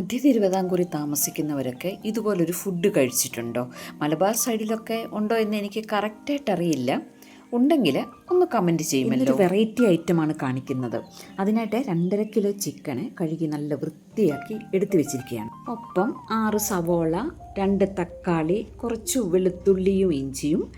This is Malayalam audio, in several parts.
മധ്യ തിരുവിതാംകൂറിൽ താമസിക്കുന്നവരൊക്കെ ഇതുപോലൊരു ഫുഡ് കഴിച്ചിട്ടുണ്ടോ? മലബാർ സൈഡിലൊക്കെ ഉണ്ടോ എന്ന് എനിക്ക് കറക്റ്റായിട്ട് അറിയില്ല. ഉണ്ടെങ്കിൽ ഒന്ന് കമന്റ് ചെയ്യുമല്ലോ. വെറൈറ്റി ഐറ്റമാണ് കാണിക്കുന്നത്. അതിനായിട്ട് രണ്ടര കിലോ ചിക്കന് കഴുകി നല്ല വൃത്തിയാക്കി എടുത്തു വെച്ചിരിക്കുകയാണ്. ഒപ്പം ആറ് സവോള രണ്ട് തക്കാളി കുറച്ച് വെളുത്തുള്ളിയും ഇഞ്ചിയും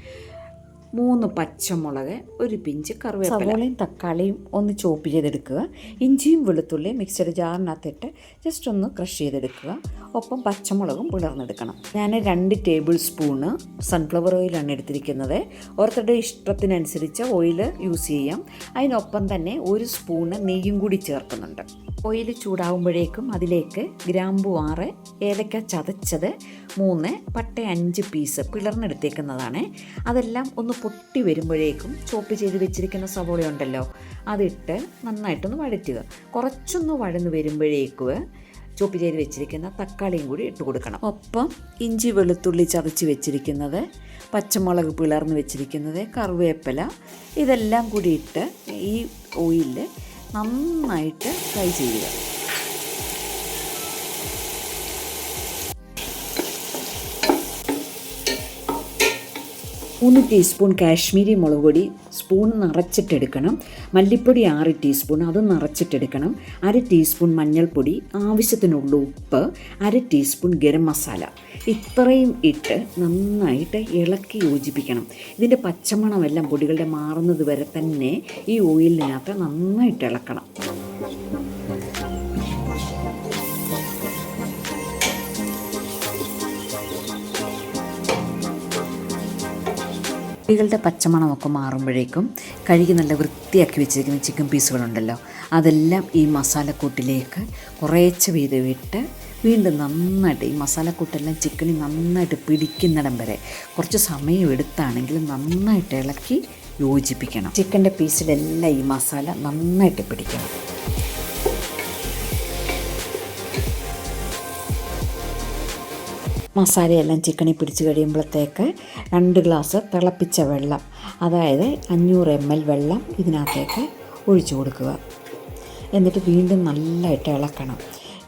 മൂന്ന് പച്ചമുളക് ഒരു പിഞ്ച് കറിവേപ്പില. സവോളയും തക്കാളിയും ഒന്ന് ചോപ്പ് ചെയ്തെടുക്കുക. ഇഞ്ചിയും വെളുത്തുള്ളിയും മിക്സഡ് ജാറിനകത്തിട്ട് ജസ്റ്റ് ഒന്ന് ക്രഷ് ചെയ്തെടുക്കുക. ഒപ്പം പച്ചമുളകും പിളർന്നെടുക്കണം ഞാൻ രണ്ട് ടേബിൾ സ്പൂണ് സൺഫ്ലവർ ഓയിലാണ് എടുത്തിരിക്കുന്നത്. ഓരോരുത്തരുടെ ഇഷ്ടത്തിനനുസരിച്ച് ഓയിൽ യൂസ് ചെയ്യാം. അതിനൊപ്പം തന്നെ ഒരു സ്പൂണ് നെയ്യും കൂടി ചേർക്കുന്നുണ്ട്. ഓയിൽ ചൂടാവുമ്പോഴേക്കും അതിലേക്ക് ഗ്രാമ്പു ആറ് ഏലക്ക ചതച്ചത് മൂന്ന് പട്ട അഞ്ച് പീസ് പിളർന്നെടുത്തേക്കുന്നതാണ്. അതെല്ലാം ഒന്ന് പൊട്ടി വരുമ്പോഴേക്കും ചോപ്പ് ചെയ്ത് വെച്ചിരിക്കുന്ന സവോള ഉണ്ടല്ലോ അതിട്ട് നന്നായിട്ടൊന്ന് വഴറ്റുക. കുറച്ചൊന്ന് വഴന്ന് വരുമ്പോഴേക്കും ചോപ്പ് ചെയ്ത് വെച്ചിരിക്കുന്ന തക്കാളിയും കൂടി ഇട്ട് കൊടുക്കണം. ഒപ്പം ഇഞ്ചി വെളുത്തുള്ളി ചതച്ച് വെച്ചിരിക്കുന്നത് പച്ചമുളക് പിളർന്ന് വെച്ചിരിക്കുന്നത് കറിവേപ്പില ഇതെല്ലാം കൂടി ഇട്ട് ഈ ഓയിലിൽ നന്നായിട്ട് ഫ്രൈ ചെയ്യുക. മൂന്ന് ടീസ്പൂൺ കാശ്മീരി മുളക് പൊടി സ്പൂൺ നിറച്ചിട്ടെടുക്കണം. മല്ലിപ്പൊടി ആറ് ടീസ്പൂൺ അത് നിറച്ചിട്ടെടുക്കണം. അര ടീസ്പൂൺ മഞ്ഞൾപ്പൊടി ആവശ്യത്തിനുള്ള ഉപ്പ് അര ടീസ്പൂൺ ഗരം മസാല. ഇത്രയും ഇട്ട് നന്നായിട്ട് ഇളക്കി യോജിപ്പിക്കണം. ഇതിന്റെ പച്ചമണമെല്ലാം പൊടികളുടെ മാറുന്നത് വരെ തന്നെ ഈ ഓയിലിനകത്ത് നന്നായിട്ട് ഇളക്കണം. കുട്ടികളുടെ പച്ചമണമൊക്കെ മാറുമ്പോഴേക്കും കഴുകി നല്ല വൃത്തിയാക്കി വെച്ചിരിക്കുന്ന ചിക്കൻ പീസുകളുണ്ടല്ലോ അതെല്ലാം ഈ മസാലക്കൂട്ടിലേക്ക് കുറേച്ച് വീതം വീണ്ടും നന്നായിട്ട് ഈ മസാലക്കൂട്ടെല്ലാം ചിക്കനിൽ നന്നായിട്ട് പിടിക്കുന്നിടം വരെ കുറച്ച് സമയം എടുത്താണെങ്കിലും നന്നായിട്ട് ഇളക്കി യോജിപ്പിക്കണം. ചിക്കന്റെ പീസിലെല്ലാം ഈ മസാല നന്നായിട്ട് പിടിക്കണം. മസാലയെല്ലാം ചിക്കനിൽ പിടിച്ച് കഴിയുമ്പോഴത്തേക്ക് രണ്ട് ഗ്ലാസ് തിളപ്പിച്ച വെള്ളം അതായത് അഞ്ഞൂറ് എം എൽ വെള്ളം ഇതിനകത്തേക്ക് ഒഴിച്ചു കൊടുക്കുക. എന്നിട്ട് വീണ്ടും നല്ലതായിട്ട് ഇളക്കണം.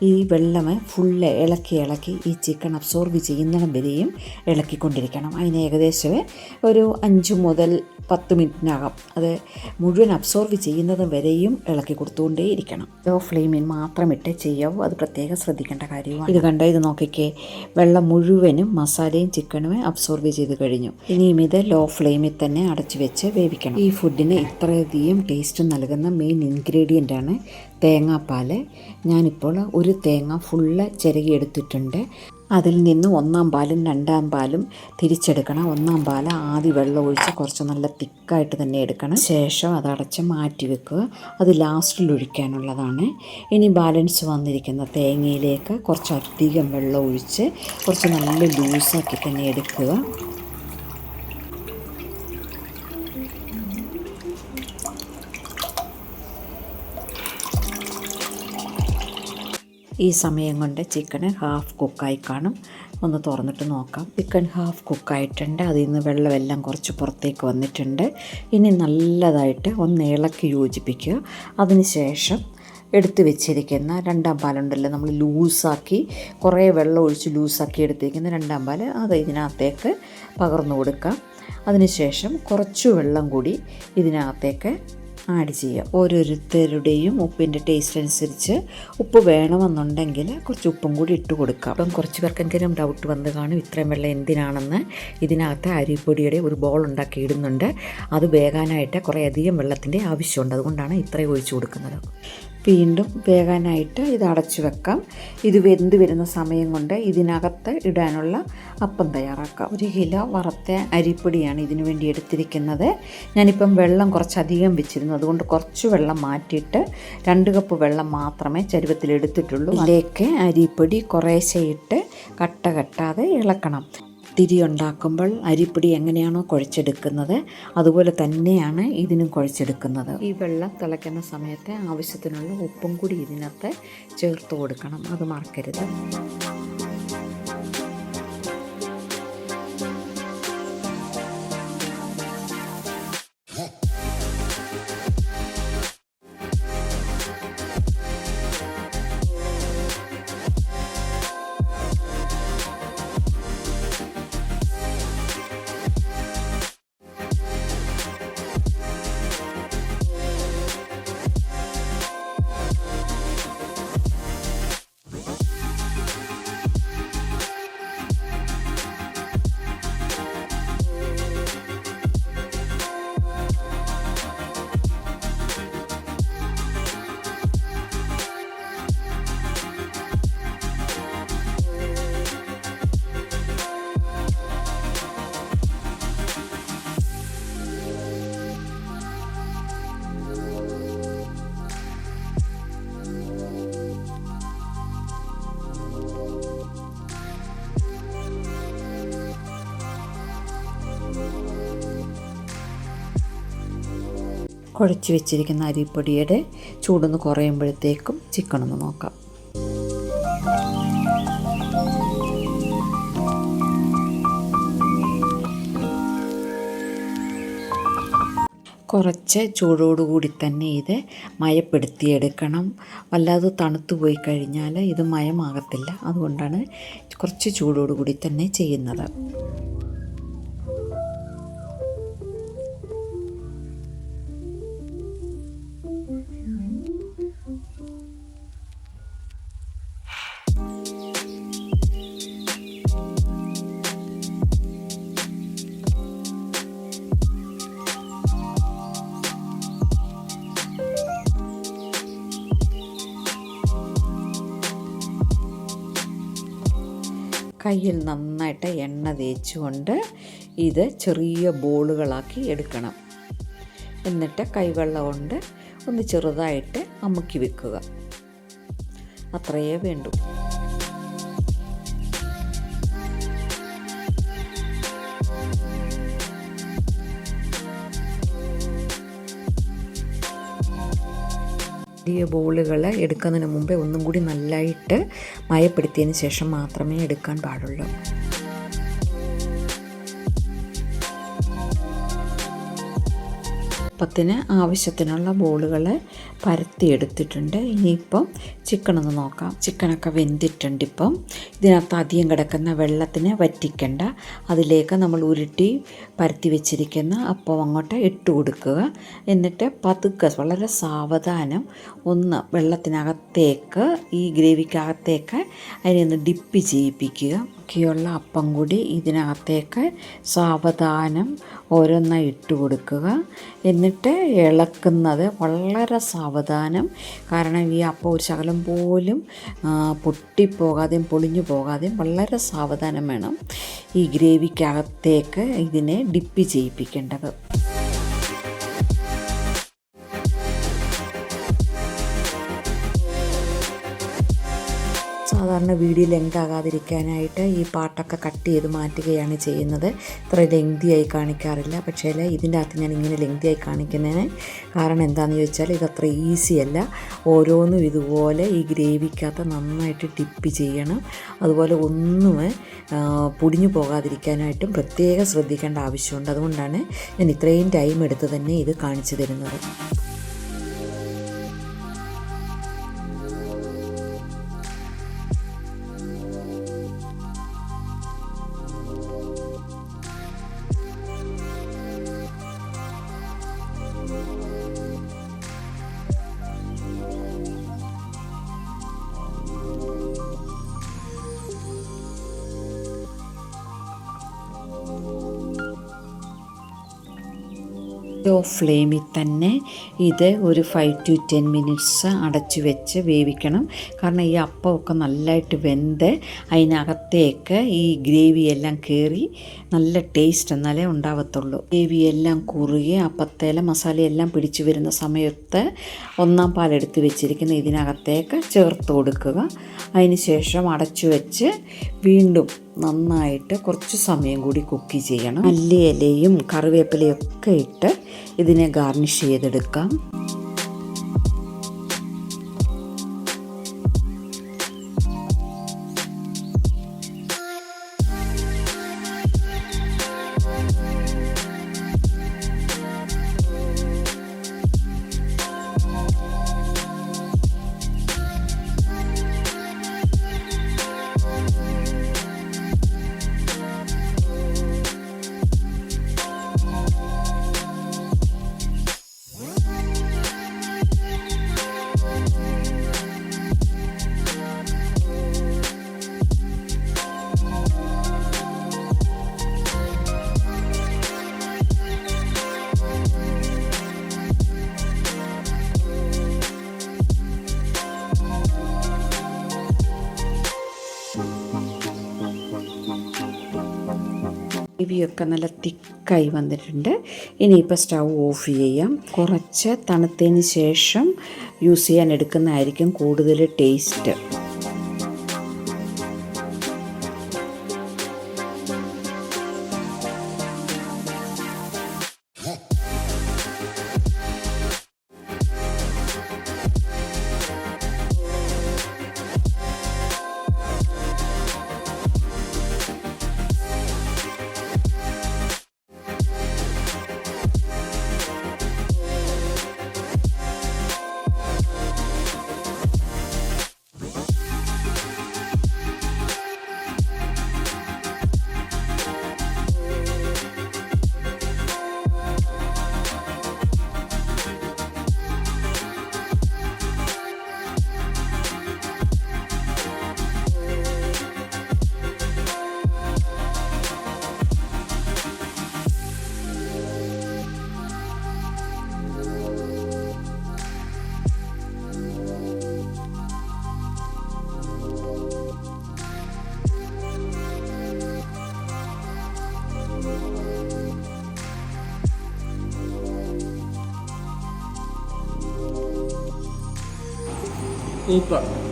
ഈ വെള്ളം ഫുള്ള് ഇളക്കി ഇളക്കി ഈ ചിക്കൻ അബ്സോർബ് ചെയ്യുന്നിടം വരെയും ഇളക്കിക്കൊണ്ടിരിക്കണം. അതിന് ഏകദേശം ഒരു അഞ്ച് മുതൽ പത്ത് മിനിറ്റിനകം. അത് മുഴുവൻ അബ്സോർവ് ചെയ്യുന്നത് വരെയും ഇളക്കി കൊടുത്തുകൊണ്ടേയിരിക്കണം. ലോ ഫ്ലെയിമിൽ മാത്രം ഇട്ട് ചെയ്യാവൂ. അത് പ്രത്യേകം ശ്രദ്ധിക്കേണ്ട കാര്യമാണ്. ഇത് കണ്ട? ഇത് നോക്കിക്കേ. വെള്ളം മുഴുവനും മസാലയും ചിക്കനും അബ്സോർവ് ചെയ്ത് കഴിഞ്ഞു. ഇനിയും ഇത് ലോ ഫ്ലെയിമിൽ തന്നെ അടച്ചു വെച്ച് വേവിക്കണം. ഈ ഫുഡിന് ഇത്രയധികം ടേസ്റ്റ് നൽകുന്ന മെയിൻ ഇൻഗ്രീഡിയന്റ് ആണ് തേങ്ങാപ്പാൽ ഞാനിപ്പോൾ ഒരു തേങ്ങ ഫുള്ള് ചിരകി എടുത്തിട്ടുണ്ട്. അതിൽ നിന്ന് ഒന്നാം പാലും രണ്ടാം പാലും തിരിച്ചെടുക്കണം. ഒന്നാം പാൽ ആദ്യം വെള്ളം ഒഴിച്ച് കുറച്ച് നല്ല തിക്കായിട്ട് തന്നെ എടുക്കണം. ശേഷം അത് അടച്ച് മാറ്റി വെക്കുക. അത് ലാസ്റ്റിൽ ഒഴിക്കാനുള്ളതാണ്. ഇനി ബാലൻസ് വന്നിരിക്കുന്ന തേങ്ങയിലേക്ക് കുറച്ചധികം വെള്ളം ഒഴിച്ച് കുറച്ച് നല്ല ലൂസാക്കി തന്നെ എടുക്കുക. ഈ സമയം കൊണ്ട് ചിക്കന് ഹാഫ് കുക്കായി കാണും. ഒന്ന് തുറന്നിട്ട് നോക്കാം. ചിക്കൻ ഹാഫ് കുക്കായിട്ടുണ്ട് അതിൽ നിന്ന് വെള്ളമെല്ലാം കുറച്ച് പുറത്തേക്ക് വന്നിട്ടുണ്ട്. ഇനി നല്ലതായിട്ട് ഒന്ന് ഇളക്കി യോജിപ്പിക്കുക. അതിനുശേഷം എടുത്തു വെച്ചിരിക്കുന്ന രണ്ടാം പാലുണ്ടല്ലോ നമ്മൾ ലൂസാക്കി കുറേ വെള്ളം ഒഴിച്ച് ലൂസാക്കി എടുത്തിരിക്കുന്ന രണ്ടാം പാൽ അത് ഇതിനകത്തേക്ക് പകർന്നു കൊടുക്കാം. അതിനുശേഷം കുറച്ച് വെള്ളം കൂടി ഇതിനകത്തേക്ക് ആഡ് ചെയ്യുക. ഓരോരുത്തരുടെയും ഉപ്പിന്റെ ടേസ്റ്റ് അനുസരിച്ച് ഉപ്പ് വേണമെന്നുണ്ടെങ്കിൽ കുറച്ച് ഉപ്പും കൂടി ഇട്ട് കൊടുക്കാം. അപ്പം കുറച്ച് പേർക്കെങ്കിലും ഡൗട്ട് വന്ന് കാണും ഇത്രയും വെള്ളം എന്തിനാണെന്ന്. ഇതിനകത്ത് അരിപ്പൊടിയുടെ ഒരു ബോൾ ഉണ്ടാക്കി ഇടുന്നുണ്ട്. അത് വേകാനായിട്ട് കുറേയധികം വെള്ളത്തിന്റെ ആവശ്യമുണ്ട്. അതുകൊണ്ടാണ് ഇത്രയും ഒഴിച്ചു കൊടുക്കുന്നത്. വീണ്ടും വേകാനായിട്ട് ഇത് അടച്ചു വെക്കാം. ഇത് വെന്ത് വരുന്ന സമയം കൊണ്ട് ഇതിനകത്ത് ഇടാനുള്ള അപ്പം തയ്യാറാക്കാം. ഒരു കിലോ വറുത്ത അരിപ്പൊടിയാണ് ഇതിനു വേണ്ടി എടുത്തിരിക്കുന്നത്. ഞാനിപ്പം വെള്ളം കുറച്ചധികം വെച്ചിരുന്നു. അതുകൊണ്ട് കുറച്ച് വെള്ളം മാറ്റിയിട്ട് രണ്ട് കപ്പ് വെള്ളം മാത്രമേ ചരുവത്തിൽ എടുത്തിട്ടുള്ളൂ. അതിലേക്ക് അരിപ്പൊടി കുറേശ്ശെ ഇട്ട് കട്ട കെട്ടാതെ ഇളക്കണം. തിരി ഉണ്ടാക്കുമ്പോൾ അരിപ്പൊടി എങ്ങനെയാണോ കുഴച്ചെടുക്കുന്നത് അതുപോലെ തന്നെയാണ് ഇതിനും കുഴച്ചെടുക്കുന്നത്. ഈ വെള്ളം തിളയ്ക്കുന്ന സമയത്ത് ആവശ്യത്തിനുള്ള ഉപ്പും കൂടി ഇതിനകത്ത് ചേർത്ത് കൊടുക്കണം. അത് മറക്കരുത്. കുഴച്ച് വെച്ചിരിക്കുന്ന അരിപ്പൊടിയുടെ ചൂടൊന്ന് കുറയുമ്പോഴത്തേക്കും ചിക്കൻ ഒന്ന് നോക്കാം. കുറച്ച് ചൂടോടുകൂടി തന്നെ ഇത് മയപ്പെടുത്തിയെടുക്കണം. വല്ലാതെ തണുത്തു പോയി കഴിഞ്ഞാൽ ഇത് മയമാകത്തില്ല. അതുകൊണ്ടാണ് കുറച്ച് ചൂടോടുകൂടി തന്നെ ചെയ്യുന്നത്. കയ്യിൽ നന്നായിട്ട് എണ്ണ തേച്ചുകൊണ്ട് ഇത് ചെറിയ ബോളുകളാക്കി എടുക്കണം. എന്നിട്ട് കൈവെള്ളം കൊണ്ട് ഒന്ന് ചെറുതായിട്ട് അമുക്കി വെക്കുക. അത്രയേ വേണ്ടൂ. വലിയ ബോളുകൾ എടുക്കുന്നതിന് മുമ്പേ ഒന്നും കൂടി നല്ലതായിട്ട് മയപ്പെടുത്തിയതിന് ശേഷം മാത്രമേ എടുക്കാൻ പാടുള്ളൂ. അപ്പത്തിന് ആവശ്യത്തിനുള്ള ബോളുകൾ പരത്തിയെടുത്തിട്ടുണ്ട് ഇനിയിപ്പം ചിക്കൻ ഒന്ന് നോക്കാം. ചിക്കനൊക്കെ വെന്തിട്ടുണ്ട് ഇപ്പം. ഇതിനകത്ത് അധികം കിടക്കുന്ന വെള്ളത്തിന് വറ്റിക്കണ്ട. അതിലേക്ക് നമ്മൾ ഉരുട്ടി പരത്തി വെച്ചിരിക്കുന്ന അപ്പം അങ്ങോട്ട് ഇട്ട് കൊടുക്കുക. എന്നിട്ട് പതുക്കെ വളരെ സാവധാനം ഒന്ന് വെള്ളത്തിനകത്തേക്ക് ഈ ഗ്രേവിക്കകത്തേക്ക് അതിനെ ഒന്ന് ഡിപ്പ് ചെയ്യിപ്പിക്കുക. ബാക്കിയുള്ള അപ്പം കൂടി ഇതിനകത്തേക്ക് സാവധാനം ഓരോന്നായി ഇട്ട് കൊടുക്കുക. എന്നിട്ട് ഇളക്കുന്നത് വളരെ സാവധാനം. കാരണം ഈ അപ്പം ഒരു ശകലം പോലും പൊട്ടിപ്പോകാതെയും പൊളിഞ്ഞു പോകാതെയും വളരെ സാവധാനം വേണം ഈ ഗ്രേവിക്കകത്തേക്ക് ഇതിനെ ഡിപ്പ് ചെയ്യിപ്പിക്കേണ്ടത്. സാധാരണ വീഡിയോ ലെങ്ത് ആകാതിരിക്കാനായിട്ട് ഈ പാട്ടൊക്കെ കട്ട് ചെയ്ത് മാറ്റുകയാണ് ചെയ്യുന്നത്. ഇത്ര ലെങ്തിയായി കാണിക്കാറില്ല. പക്ഷേ ഇതിന്റെ അകത്ത് ഞാൻ ഇങ്ങനെ ലെങ്തിയായി കാണിക്കുന്നതിന് കാരണം എന്താണെന്ന് ചോദിച്ചാൽ ഇതത്ര ഈസി അല്ല. ഓരോന്നും ഇതുപോലെ ഈ ഗ്രേവിക്കകത്ത് നന്നായിട്ട് ടിപ്പ് ചെയ്യണം. അതുപോലെ ഒന്നും പൊടിഞ്ഞു പോകാതിരിക്കാനായിട്ടും പ്രത്യേകം ശ്രദ്ധിക്കേണ്ട ആവശ്യമുണ്ട്. അതുകൊണ്ടാണ് ഞാൻ ഇത്രയും ടൈം എടുത്ത് തന്നെ ഇത് കാണിച്ചു തരുന്നത്. ലോ ഫ്ലെയിമിൽ തന്നെ ഇത് ഒരു ഫൈവ് ടു ടെൻ മിനിറ്റ്സ് അടച്ചു വെച്ച് വേവിക്കണം. കാരണം ഈ അപ്പമൊക്കെ നല്ലതായിട്ട് വെന്ത് അതിനകത്തേക്ക് ഈ ഗ്രേവി എല്ലാം കയറി നല്ല ടേസ്റ്റ് എന്നാലേ ഉണ്ടാവത്തുള്ളൂ. ഗ്രേവി എല്ലാം കുറുകി അപ്പത്തേല മസാലയെല്ലാം പിടിച്ചു വരുന്ന സമയത്ത് ഒന്നാം പാലെടുത്ത് വെച്ചിരിക്കുന്ന ഇതിനകത്തേക്ക് ചേർത്ത് കൊടുക്കുക. അതിന് ശേഷം അടച്ചു വെച്ച് വീണ്ടും നന്നായിട്ട് കുറച്ച് സമയം കൂടി കുക്ക് ചെയ്യണം. മല്ലിയിലയും കറിവേപ്പിലയും ഒക്കെ ഇട്ട് ഇതിനെ ഗാർണിഷ് ചെയ്തെടുക്കാം. ഗ്രേവിയൊക്കെ നല്ല തിക്കായി വന്നിട്ടുണ്ട്. ഇനിയിപ്പോൾ സ്റ്റൗ ഓഫ് ചെയ്യാം. കുറച്ച് തണുത്തതിന് ശേഷം യൂസ് ചെയ്യാൻ എടുക്കുന്നതായിരിക്കും കൂടുതൽ ടേസ്റ്റ്. Opa!